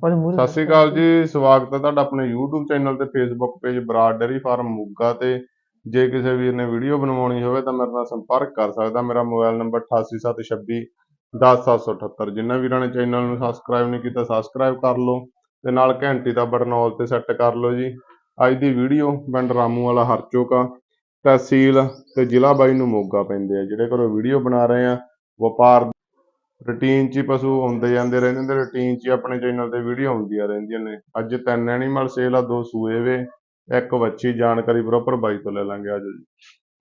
ਸਤਿ ਸ਼੍ਰੀ ਅਕਾਲ ਜੀ ਸਵਾਗਤ ਹੈ ਤੁਹਾਡਾ ਆਪਣੇ YouTube ਚੈਨਲ ਤੇ Facebook page Brar dairy farm Moga ਤੇ। ਜੇ ਕਿਸੇ ਵੀਰ ਨੇ ਵੀਡੀਓ ਬਣਵਾਉਣੀ ਹੋਵੇ ਤਾਂ ਮੇਰੇ ਨਾਲ ਸੰਪਰਕ ਕਰ ਸਕਦਾ। ਮੇਰਾ ਮੋਬਾਈਲ ਨੰਬਰ 8876 10778 ਜਿਨ੍ਹਾਂ ਵੀਰਾਂ ਨੇ ਚੈਨਲ ਨੂੰ ਸਬਸਕ੍ਰਾਈਬ ਨਹੀਂ ਕੀਤਾ ਸਬਸਕ੍ਰਾਈਬ ਕਰ ਲਓ ਤੇ ਨਾਲ ਘੰਟੀ ਦਾ ਬਟਨ ਆਲ ਤੇ ਸੈੱਟ ਕਰ ਲਓ ਜੀ। ਅੱਜ ਦੀ ਵੀਡੀਓ ਪਿੰਡ ਰਾਮੂ ਵਾਲਾ ਹਰਚੋਕਾ ਤਹਿਸੀਲ ਤੇ ਜ਼ਿਲ੍ਹਾ ਬਾਈ ਨੂੰ ਮੋਗਾ ਪੈਂਦੇ ਆ। ਜਿਹੜੇ ਘਰੋਂ ਵੀਡੀਓ ਬਣਾ ਰਹੇ ਆ ਵਪਾਰ ਰੂਟੀਨ 'ਚ ਹੀ ਪਸ਼ੂ ਆਉਂਦੇ ਜਾਂਦੇ ਰਹਿੰਦੇ ਨੇ ਰੂਟੀਨ 'ਚ ਹੀ ਆਪਣੇ ਚੈਨਲ ਤੇ ਵੀਡੀਓ ਆਉਂਦੀਆਂ ਰਹਿੰਦੀਆਂ ਨੇ। ਅੱਜ ਤਿੰਨ ਐਨੀਮਲ ਸੇਲ ਆ ਦੋ ਸੂਏ ਵੇ ਇੱਕ ਬੱਚੀ ਜਾਣਕਾਰੀ ਪ੍ਰੋਪਰ ਬਾਈ ਤੋਂ ਲੈ ਲਾਂਗੇ ਆਜੋ ਜੀ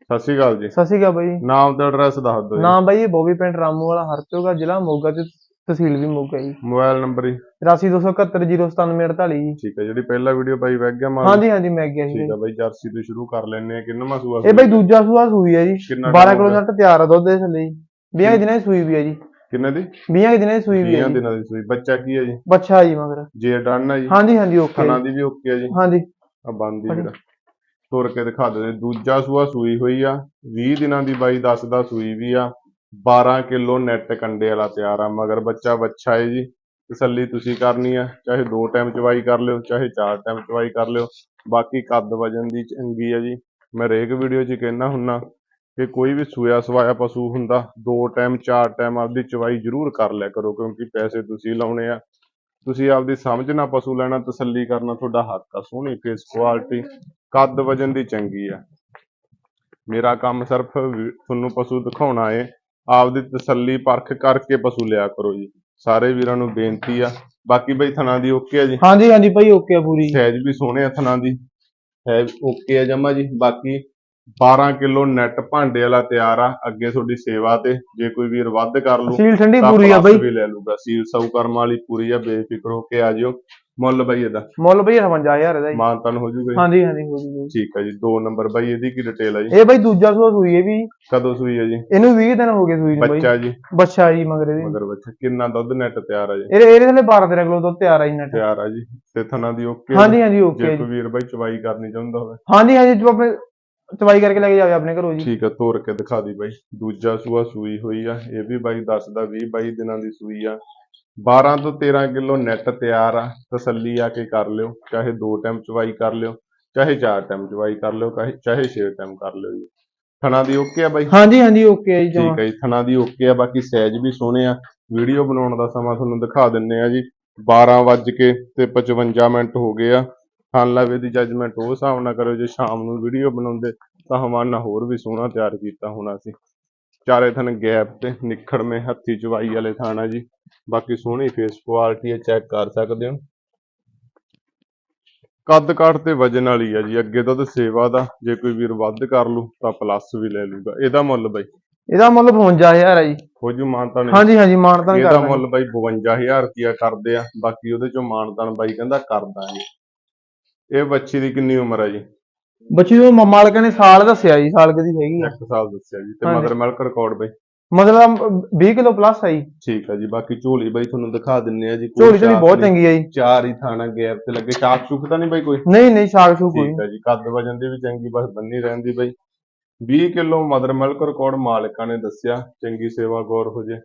ਸਤਿ ਸ਼੍ਰੀ ਅਕਾਲ ਜੀ। ਸਤਿ ਸ਼੍ਰੀ ਅਕਾਲ ਬਾਈ। ਨਾਮ ਤੇ ਐਡਰੈਸ ਦੱਸ ਦਿਓ ਜੀ। ਨਾਮ ਬਾਈ ਬੋਬੀ ਪਿੰਡ ਰਾਮੂ ਵਾਲਾ ਹਰਚੋਗਾ ਜ਼ਿਲ੍ਹਾ ਮੋਗਾ ਤੇ ਤਹਿਸੀਲ ਵੀ ਮੋਗਾ ਜੀ। ਮੋਬਾਈਲ ਨੰਬਰ ਜੀ। 8227079097 ਜੀ। ਠੀਕ ਹੈ ਜਿਹੜੀ ਪਹਿਲਾ ਵੀਡੀਓ ਬਾਈ ਵਗ ਗਿਆ ਮਾਲ। ਹਾਂਜੀ ਹਾਂਜੀ ਮੈਂ ਗਿਆ ਸੀ ਠੀਕ ਹੈ ਬਾਈ ਜਰਸੀ ਤੋਂ ਸ਼ੁਰੂ ਕਰ ਲੈਣੇ ਆ ਕਿੰਨਾ ਸੂਆ ਇਹ ਬਾਈ ਦੂਜਾ ਸੂਆ ਸੂਈ ਹੈ ਜੀ। ਕਿੰਨਾ 12 time ਕਿਲੋ? ਨੱਟ ਤਿਆਰ ਆ ਦੁੱਧ ਦੇ ਥੱਲੇ ਜੀ। 20 ਦਿਨਾਂ ਦੀ ਸੂਈ ਵੀ ਹੈ ਜੀ। ਕਿੰਨੇ ਦੀ? 20 ਦਿਨਾਂ ਦੀ ਸੂਈ ਵੀ ਹੈ 20 ਜੀ। ਦਿਨਾਂ ਦੀ ਸੂਈ। ਬੱਚਾ ਕੀ ਹੈ ਜੀ? ਬੱਚਾ ਜੀ ਮਗਰ। ਜੇ ਡਨ ਹੈ ਜੀ? ਹਾਂਜੀ ਹਾਂਜੀ ਓਕੇ ਖਾਣਾ ਦੀ ਵੀ ਓਕੇ ਹੈ ਜੀ। ਹਾਂਜੀ। ਆ ਬੰਦੀ ਜਿਹੜਾ। ਤੁਰ ਕੇ ਦਿਖਾ ਦੇ ਦੂਜਾ ਸੂਆ ਸੂਈ ਹੋਈ ਆ। 20 ਦਿਨਾਂ ਦੀ ਬਾਈ ਦੱਸਦਾ ਸੂਈ ਵੀ ਆ। 12 ਕਿਲੋ ਨੈਟ ਕੰਡੇ ਵਾਲਾ ਤਿਆਰ ਆ। ਮਗਰ ਬੱਚਾ ਬੱਚਾ ਹੈ ਜੀ। ਤਸੱਲੀ ਤੁਸੀਂ ਕਰਨੀ ਆ। ਚਾਹੇ ਦੋ ਟਾਈਮ ਚਵਾਈ ਕਰ ਲਿਓ ਚਾਹੇ ਚਾਰ ਟਾਈਮ ਚਵਾਈ ਕਰ ਲਿਓ। ਬਾਕੀ ਕੱਦ ਵਜਨ ਦੀ ਚੰਗੀ ਆ ਜੀ। ਮੈਂ ਹਰੇਕ ਵੀਡੀਓ 'ਚ ਕਹਿਣਾ ਹੁੰਨਾ ਕਿ ਕੋਈ ਵੀ ਸੂਇਆ ਸਵਾਇਆ ਪਸ਼ੂ ਹੁੰਦਾ ਦੋ ਟਾਈਮ ਚਾਰ ਟਾਈਮ ਆਪਦੀ ਚਵਾਈ ਜ਼ਰੂਰ ਕਰ ਲਿਆ ਕਰੋ ਕਿਉਂਕਿ ਪੈਸੇ ਤੁਸੀਂ ਲਾਉਣੇ ਆ। ਤੁਸੀਂ ਆਪਦੀ ਸਮਝ ਨਾਲ ਪਸ਼ੂ ਲੈਣਾ ਤਸੱਲੀ ਕਰਨਾ ਤੁਹਾਡਾ ਹੱਕ ਆ ਸੋਹਣੀ ਫੇਸ ਕੁਆਲਿਟੀ ਕੱਦ ਵਜਨ ਦੀ ਚੰਗੀ ਆ। ਮੇਰਾ ਕੰਮ ਸਿਰਫ ਤੁਹਾਨੂੰ ਪਸ਼ੂ ਦਿਖਾਉਣਾ ਏ। ਆਪਦੀ ਤਸੱਲੀ ਪਰਖ ਕਰਕੇ ਪਸ਼ੂ ਲਿਆ ਕਰੋ ਜੀ। ਸਾਰੇ ਵੀਰਾਂ ਨੂੰ ਬੇਨਤੀ ਆ। ਬਾਕੀ ਬਈ ਥਣਾ ਦੀ ਓਕੇ ਆ ਜੀ? ਹਾਂਜੀ ਹਾਂਜੀ ਭਾਈ ਓਕੇ ਆ ਪੂਰੀ। ਸਾਈਜ਼ ਵੀ ਸੋਹਣੇ ਆ ਥਣਾ ਦੀ। ਹੈ ਓਕੇ ਆ ਜਮਾ ਜੀ। ਬਾਕੀ 12 ਕਿਲੋ ਨੈਟ ਭਾਂਡੇ ਵਾਲਾ ਤਿਆਰ ਆ ਅੱਗੇ ਤੁਹਾਡੀ ਸੇਵਾ ਤੇ ਜੇ ਕੋਈ ਵੀਰ ਵੱਧ ਕਰ ਲੂ ਸੀਲ ਠੰਡੀ ਪੂਰੀ ਆ ਬਾਈ। ਵੀ ਲੈ ਲੂਗਾ ਸੀਲ ਸੌ ਕਰਮ ਵਾਲੀ ਪੂਰੀ ਆ ਬੇਫਿਕਰ ਹੋ ਕੇ ਆ ਜਿਓ। ਮੁੱਲ ਬਈ ਇਹਦਾ। ਮੁੱਲ ਬਾਈ 58000 ਦਾ ਜੀ। ਮਾਨਤਨ ਹੋ ਜੂਗਾ ਹਾਂਜੀ ਹਾਂਜੀ ਹੋ ਜੂਗਾ। ਠੀਕ ਹੈ ਜੀ ਦੋ ਨੰਬਰ ਬਾਈ ਇਹਦੀ ਕੀ ਡਿਟੇਲ ਹੈ ਜੀ? ਇਹ ਬਾਈ ਦੂਜਾ ਸੂਆ ਸੂਈ ਹੈ ਵੀ। ਕਦੋਂ ਸੂਈ ਹੈ ਜੀ? ਇਹਨੂੰ 20 ਦਿਨ ਹੋ ਗਏ ਸੂਈ ਨੂੰ ਬਾਈ। ਬੱਚਾ ਜੀ। ਬੱਚਾ ਜੀ ਮਗਰ ਇਹਦੇ। ਮਗਰ ਬੱਚਾ ਕਿੰਨਾ ਦੁੱਧ ਨੈਟ ਤਿਆਰ ਹੈ ਜੀ? ਇਹਦੇ ਇਹਦੇ ਥੱਲੇ 12 13 ਕਿਲੋ ਦੁੱਧ ਤਿਆਰ ਆ ਜੀ ਨਟ ਤਿਆਰ ਆ ਜੀ। ਤੇ ਥਣਾ ਦੀ ਓਕੇ ਹਾਂਜੀ ਹਾਂਜੀ ਓਕੇ ਜੇ ਜੀ ਕੋਈ ਵੀਰ ਬਾਈ ਚਵਾਈ ਕਰਨੀ ਚਾਹੁੰਦਾ ਹੋਵੇ। ਹਾਂਜੀ ਹਾਂਜੀ ਜੋ ਆਪਣੇ ਚਵਾਈ ਕਰਕੇ ਲੈ ਕੇ ਜਾਵੇ ਆਪਣੇ ਘਰੋਂ ਜੀ। ਠੀਕ ਆ ਤੋਰ ਕੇ ਦਿਖਾ ਦੀ ਬਾਈ। ਦੂਜਾ ਸੂਆ ਸੂਈ ਹੋਈ ਆ। ਇਹ ਵੀ ਬਾਈ ਦੱਸਦਾ 20 22 ਦਿਨਾਂ ਦੀ ਸੂਈ ਆ। 12 ਤੋਂ 13 ਕਿਲੋ ਨੈਟ ਤਿਆਰ ਆ। ਤਸੱਲੀ ਆ ਕੇ ਕਰ ਲਿਓ। ਚਾਹੇ ਦੋ ਟਾਈਮ ਚਵਾਈ ਕਰ ਲਿਓ ਚਾਹੇ ਚਾਰ ਟਾਈਮ ਚਵਾਈ ਕਰ ਲਿਓ ਚਾਹੇ ਚਾਹੇ ਛੇ ਟਾਈਮ ਕਰ ਲਿਓ ਜੀ। ਥਣਾ ਦੀ ਓਕੇ ਆ ਬਾਈ? ਹਾਂਜੀ ਹਾਂਜੀ ਓਕੇ ਆ ਜੀ ਜਮਾਂ। ਠੀਕ ਹੈ ਜੀ ਥਣਾ ਦੀ ਓਕੇ ਆ। ਬਾਕੀ ਸਾਈਜ਼ ਵੀ ਸੋਹਣੇ ਆ। ਵੀਡੀਓ ਬਣਾਉਣ ਦਾ ਸਮਾਂ ਤੁਹਾਨੂੰ ਦਿਖਾ ਦਿੰਨੇ ਆ ਜੀ। 12 ਵੱਜ ਕੇ ਤੇ 55 ਮਿੰਟ ਹੋ ਗਏ ਆ। ਖਾਨ ਲਾਵੇ ਦੀ ਜੱਜਮੈਂਟ ਉਹ ਹਿਸਾਬ ਨਾਲ ਕਰੋ ਜੇ ਸ਼ਾਮ ਨੂੰ ਵੀਡੀਓ ਬਣਾਉਂਦੇ ਤਾਂ ਹਵਾਨਾ ਹੋਰ ਵੀ ਸੋਹਣਾ ਤਿਆਰ ਕੀਤਾ ਹੋਣਾ ਸੀ। ਚਾਰੇ ਥਣ ਗੈਪ ਤੇ ਨਿਖੜਵੇਂ ਹੱਥੀ ਚਵਾਈ ਵਾਲੇ ਥਾਣਾ ਜੀ। ਬਾਕੀ ਸੋਹਣੀ ਫੇਸ ਕੁਆਲਿਟੀ ਹੈ ਚੈੱਕ ਕਰ ਸਕਦੇ ਹੋ। ਕੱਦ ਕਾਠ ਤੇ ਵਜਨ ਵਾਲੀ ਆ ਜੀ ਅੱਗੇ ਦੁੱਧ ਸੇਵਾ ਦਾ ਜੇ ਕੋਈ ਵੀਰ ਵੱਧ ਕਰ ਲੂ ਤਾਂ ਪਲੱਸ ਵੀ ਲੈ ਲੂਗਾ। ਇਹਦਾ ਮੁੱਲ ਬਾਈ? ਇਹਦਾ ਮੁੱਲ 55000 ਆ ਜੀ। ਹੋ ਜੂ ਮਾਨਤਾ ਨੇ ਹਾਂਜੀ ਹਾਂਜੀ ਮਾਨਤਾਨ ਕਰ ਇਹਦਾ। ਮੁੱਲ ਬਾਈ 52000 ਰੁਪਿਆ ਕਰਦੇ ਆ। ਬਾਕੀ ਉਹਦੇ ਚੋਂ ਮਾਨਤਾਨ ਬਾਈ ਕਹਿੰਦਾ ਕਰ ਦਾਂਗੇ ਇਹ ਬੱਚੀ ਦੀ ਕਿੰਨੀ ਉਮਰ ਹੈ ਜੀ? ਬੱਚੀ ਨੂੰ ਮਾਲਕ ਨੇ ਸਾਲ ਦੱਸਿਆ ਜੀ ਸਾਲ ਕਦੀ ਹੈਗੀ ਆ। 1 ਸਾਲ ਦੱਸਿਆ ਜੀ ਤੇ ਹਾਂਜੀ। ਮਦਰ ਮਿਲਕ ਰਿਕਾਰਡ ਬਾਈ। ਮਤਲਬ 20 ਕਿਲੋ ਪਲੱਸ ਆ ਜੀ। ਠੀਕ ਹੈ ਜੀ ਬਾਕੀ ਝੋਲੀ ਬਾਈ ਤੁਹਾਨੂੰ ਦਿਖਾ ਦਿੰਨੇ ਆ ਜੀ ਕੋਈ ਝੋਲੀ ਝੋਲੀ ਬਹੁਤ ਨਹੀਂ। ਚੰਗੀ ਆ ਜੀ। ਚਾਰ ਹੀ ਥਾਣਾ ਗੈਪ ਤੇ ਲੱਗੇ ਸ਼ਾਕ ਸ਼ੁਕ ਤਾਂ ਨਹੀਂ ਬਾਈ ਕੋਈ? ਨਹੀਂ ਨਹੀਂ ਸ਼ਾਕ ਸ਼ੂਕ ਕੋਈ ਠੀਕ ਹੈ ਜੀ ਕੱਦ ਵਜਨ ਦੀ ਵੀ ਚੰਗੀ ਬਸ ਬੰਨੀ ਰਹਿੰਦੀ ਬਾਈ। 20 ਕਿਲੋ ਮਦਰ ਮਿਲਕ ਰਿਕਾਰਡ ਮਾਲਕਾਂ ਨੇ ਦੱਸਿਆ ਚੰਗੀ ਸੇਵਾ ਗੌਰ ਹੋ ਜੇ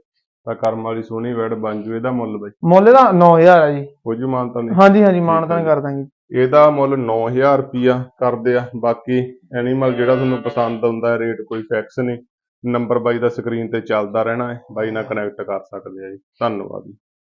ਤਾਂ ਕਰਮ ਵਾਲੀ ਸੋਹਣੀ ਵੈੜ ਬਣ ਜੂ ਇਹਦਾ ਮੁੱਲ ਬਾਈ। ਮੁੱਲ ਇਹਦਾ 9000 ਆ ਜੀ। ਹੋ ਜੂ ਮਾਨਤਾ ਨੇ ਹਾਂਜੀ ਹਾਂਜੀ ਮਾਨਤਾਨ ਕਰ ਦਾਂਗੇ। ਇਹਦਾ ਮੁੱਲ 9000 ਰੁਪਿਆ ਕਰਦੇ ਆ। ਬਾਕੀ ਐਨੀਮਲ ਜਿਹੜਾ ਤੁਹਾਨੂੰ ਪਸੰਦ ਆਉਂਦਾ ਹੈ ਰੇਟ ਕੋਈ ਫਿਕਸ ਨਹੀਂ। ਨੰਬਰ ਬਾਈ ਦਾ ਸਕਰੀਨ ਤੇ ਚੱਲਦਾ ਰਹਿਣਾ ਹੈ। ਬਾਈ ਨਾਲ ਕਨੈਕਟ ਕਰ ਸਕਦੇ ਆ ਜੀ। ਧੰਨਵਾਦ ਜੀ।